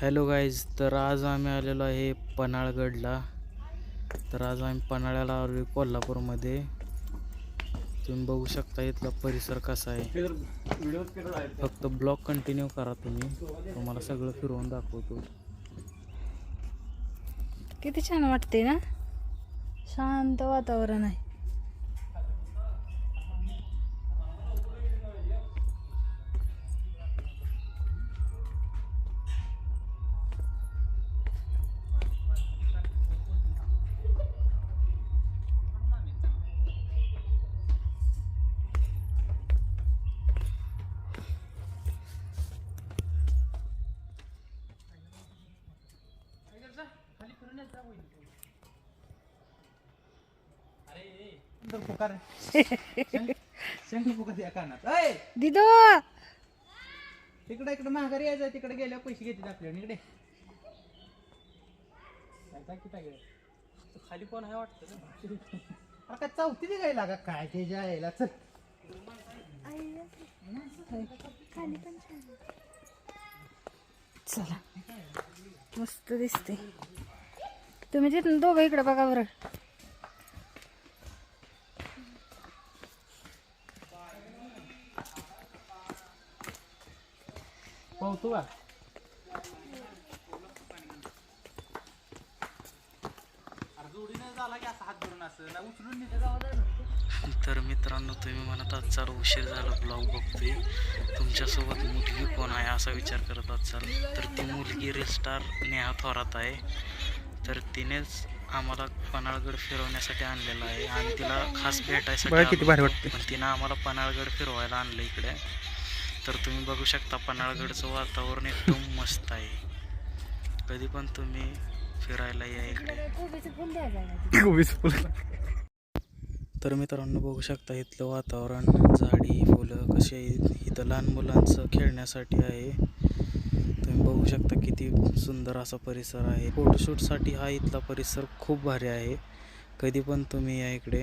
Hello guys तर आज आम्ही आलेलो आहे पन्हाळगडला. तर आज आम्ही पन्हाळ्याला आलो आहे कोल्हापूरमध्ये. तुम्ही बघू शकता इथला परिसर कसा आहे. फक्त ब्लॉक कंटिन्यू करा तुम्ही. तुम्हाला सगळं फिरवून दाखवतो. किती छान वाटते ना? शांत वातावरण आहे. दिदो! तिकडे इकडे महागारी यायचं. तिकडे गेल्यावर पैसे घेतात आपल्याला इकडे. खाली पण आहे वाटतं काय चौथी ती गायला का काय ते यायला? चल. चला. मस्त दिसते तुम्ही तिथून दोघं इकडे बघा बरं. का तर मित्रांनो तुम्ही म्हणत आहात चाल उशीर झाला ब्लॉग बघतोय. तुमच्यासोबत मुलगी कोण आहे? असा विचार करत आहात चाल. तर ती मुलगी रिस्टार नेहा थोरात आहे. तर तिनेच आम्हाला पन्हाळगड फिरवण्यासाठी आणलेला आहे. आणि तिला खास भेटायसाठी. पण तिनं आम्हाला पन्हाळगड फिरवायला आणलं इकडे. तर तुम्ही बघू शकता पन्हाळगडचं वातावरण एकदम मस्त आहे. कधी पण तुम्ही फिरायला या इकडे. तर मित्रांनो बघू शकता इथलं वातावरण झाडी फुलं कशी आहेत इथं लहान मुलांचं खेळण्यासाठी आहे. तुम्ही बघू शकता किती सुंदर असा परिसर आहे. फोटोशूटसाठी हा इथला परिसर खूप भारी आहे. कधी पण तुम्ही या इकडे.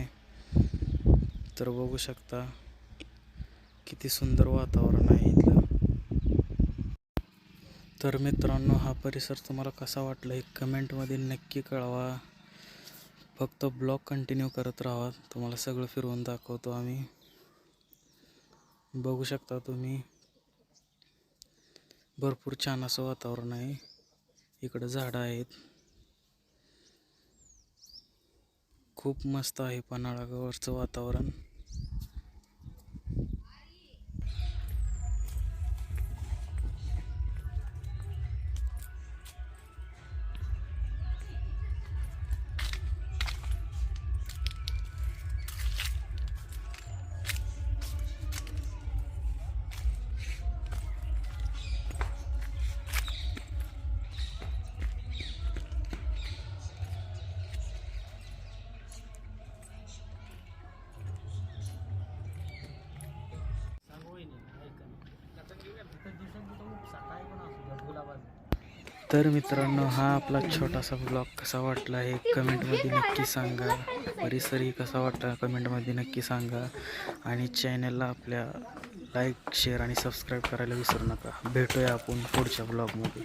तर बघू शकता. किती सुंदर वातावरण आहे इथलं. तर मित्रांनो हा परिसर तुम्हाला कसा वाटला हे कमेंटमध्ये नक्की कळवा. फक्त ब्लॉग कंटिन्यू करत राहा. तुम्हाला सगळं फिरवून दाखवतो आम्ही. बघू शकता तुम्ही. भरपूर छान असं वातावरण आहे. इकडं झाडं आहेत. खूप मस्त आहे पन्हाळावरचं वातावरण. तर मित्रांनो हा आपला छोटासा ब्लॉग कसा वाटला हे कमेंटमध्ये नक्की सांगा. परिसरही कसा वाटला कमेंटमध्ये नक्की सांगा. आणि चॅनलला आपल्या लाईक शेअर आणि सबस्क्राईब करायला विसरू नका. भेटूया आपण पुढच्या ब्लॉगमध्ये